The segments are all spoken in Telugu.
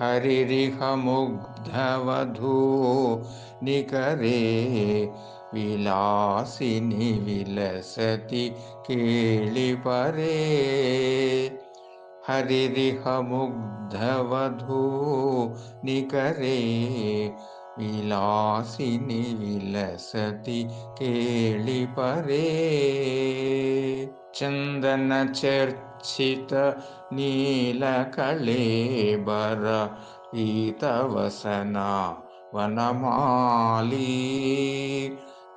हरिरिहमुग्धवधू निकरे विलासिनि विलसति केळिपरे। हरिरिहमुग्धवधू निकरे विलासिनि विलसति केळिपरे। चन्दनचर् చిత నీలకళేబర ఈతవసన వనమాలి.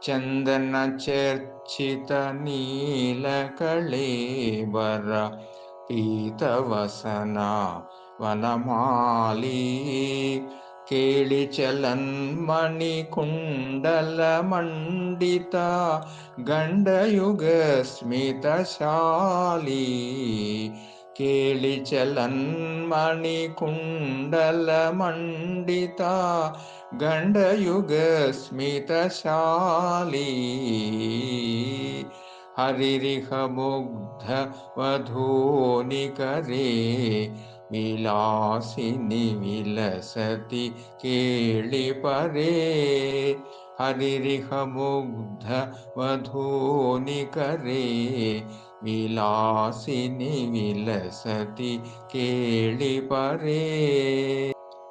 చందన చర్చిత నీలకళేబర పీతవసన వనమాలి. केळिचलन्मणिकुण्डलमण्डित गण्डयुगस्मितशाली केळिचलन्मणिकुण्डलमण्डित गण्डयुगस्मितशाली విలాసిని విలసతి కేళిపరే హరిరిహముగ్ధ వధూనికరే విలాసిని విలసతి కేళిపరే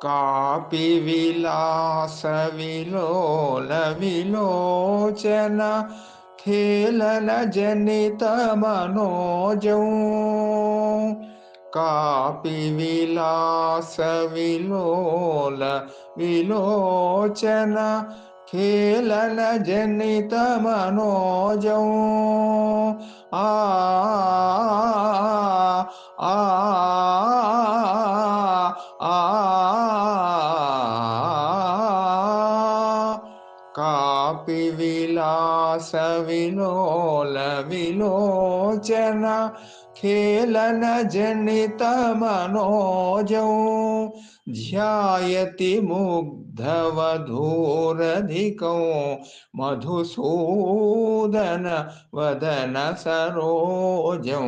కాపి విలాస విలోల విలోచన ఖేళన జనిత మనోజం. కాపి విలాస విలోల విలోచన ఖేళన జనిత మనోజం ఆ ఆ కాపి విలాస విలోల విలోచన कापि विलासविलोलविलोचन खेलनजनितमनोजौ ध्यायति मुग्धवधूरधिकौ मधुसूदन वदन सरोजौ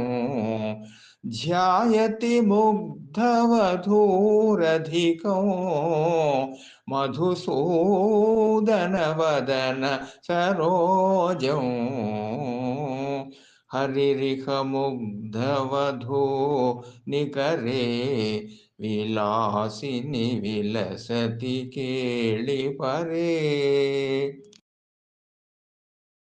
ध्यायति मुग्धवधूरधिकौ मधुसूदन वदन सरोजौ हरिरिह मुग्धवधो निकरे विलासिनि विलसति केली केळिपरे